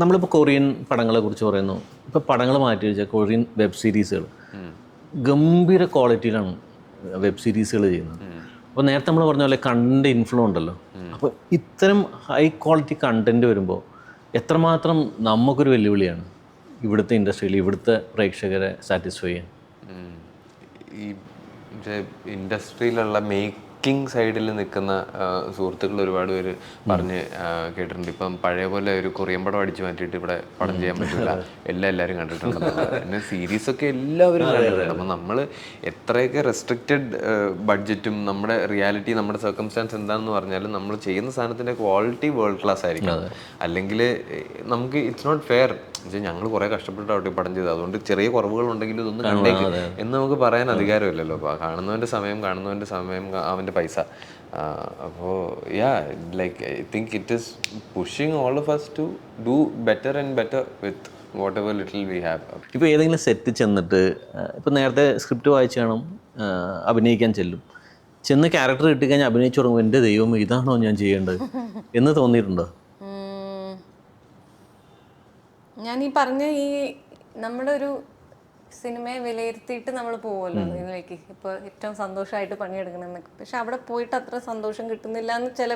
നമ്മളിപ്പോൾ കൊറിയൻ പടങ്ങളെ കുറിച്ച് പറയുന്നു. ഇപ്പോൾ പടങ്ങൾ മാറ്റി വെച്ചാൽ കൊറിയൻ വെബ് സീരീസുകൾ ഗംഭീര ക്വാളിറ്റിയിലാണ് വെബ് സീരീസുകൾ ചെയ്യുന്നത്. അപ്പോൾ നേരത്തെ നമ്മൾ പറഞ്ഞ പോലെ കണ്ടന്റ് ഇൻഫ്ലോ ഉണ്ടല്ലോ. അപ്പോൾ ഇത്തരം ഹൈ ക്വാളിറ്റി കണ്ടന്റ് വരുമ്പോൾ എത്രമാത്രം നമുക്കൊരു വെല്ലുവിളിയാണ് ഇവിടുത്തെ ഇൻഡസ്ട്രിയിൽ ഇവിടുത്തെ പ്രേക്ഷകരെ സാറ്റിസ്ഫൈ ചെയ്യാൻ. ഈ ഇൻഡസ്ട്രിയിലുള്ള മേക്കിംഗ് സൈഡിൽ നിൽക്കുന്ന സുഹൃത്തുക്കൾ ഒരുപാട് പേര് പറഞ്ഞ് കേട്ടിട്ടുണ്ട്. ഇപ്പം പഴയ പോലെ ഒരു കൊറിയൻ പടം അടിച്ചു മാറ്റിയിട്ട് ഇവിടെ പടം ചെയ്യാൻ പറ്റില്ല എല്ലാം എല്ലാവരും കണ്ടിട്ടുണ്ട് പിന്നെ സീരീസ് ഒക്കെ എല്ലാവരും കണ്ടിട്ടുണ്ട്. അപ്പം നമ്മൾ എത്രയൊക്കെ റെസ്ട്രിക്റ്റഡ് ബഡ്ജറ്റും നമ്മുടെ റിയാലിറ്റി നമ്മുടെ സർക്കംസ്റ്റാൻസ് എന്താണെന്ന് പറഞ്ഞാലും നമ്മൾ ചെയ്യുന്ന സാധനത്തിന്റെ ക്വാളിറ്റി വേൾഡ് ക്ലാസ് ആയിരിക്കും. അല്ലെങ്കിൽ നമുക്ക് ഇറ്റ്സ് നോട്ട് ഫെയർ ഞങ്ങൾ കുറെ കഷ്ടപ്പെട്ടാവട്ടെ ഈ പടം ചെയ്തത്. അതുകൊണ്ട് ചെറിയ കുറവുകൾ ഉണ്ടെങ്കിലും ഇതൊന്നും കണ്ടേക്കും. എന്ന് നമുക്ക് പറയാൻ അധികാരമില്ലല്ലോ. അപ്പോൾ കാണുന്നവന്റെ സമയം കാണുന്നവന്റെ സമയം അവന്റെ അവന്റെ പൈസ. അപ്പോൾ yeah like I think it is pushing all of to do better and better with whatever little we have ഇപ്പോൾ ഏതെങ്കിലും സെറ്റ് ചെന്നിട്ട് ഇപ്പോൾ നേരത്തെ സ്ക്രിപ്റ്റ് വായിച്ച് കാണും അഭിനയിക്കാൻ ചെല്ലും. ചെന്ന് ക്യാരക്ടർ കിട്ടിക്കഴിഞ്ഞാൽ അഭിനയിച്ചു തുടങ്ങും എന്റെ ദൈവം ഇതാണോ ഞാൻ ചെയ്യേണ്ടത്? എന്ന് തോന്നിയിട്ടുണ്ടോ? ഞാൻ ഈ പറഞ്ഞ ഈ നമ്മുടെ ഒരു സിനിമയെ വിലയിരുത്തിയിട്ട് നമ്മൾ പോവുമല്ലോ ഇതിലേക്ക്. ഇപ്പൊ ഏറ്റവും സന്തോഷമായിട്ട് പണിയെടുക്കണം എന്നൊക്കെ പക്ഷെ അവിടെ പോയിട്ട് അത്ര സന്തോഷം കിട്ടുന്നില്ല എന്ന് ചില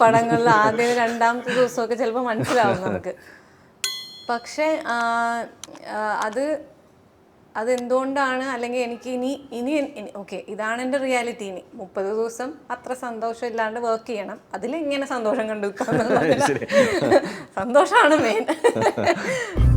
പടങ്ങളിൽ ആദ്യം രണ്ടാമത്തെ ദിവസമൊക്കെ ചിലപ്പോൾ മനസ്സിലാവും നമുക്ക്. പക്ഷെ അത് അതെന്തുകൊണ്ടാണ്? അല്ലെങ്കിൽ എനിക്ക് ഇനി ഇനി ഓക്കെ ഇതാണ് എന്റെ റിയാലിറ്റി. ഇനി മുപ്പത് ദിവസം അത്ര സന്തോഷം ഇല്ലാണ്ട് വർക്ക് ചെയ്യണം. അതിലെങ്ങനെ സന്തോഷം കണ്ടെടുക്കാം സന്തോഷമാണ് മെയിൻ.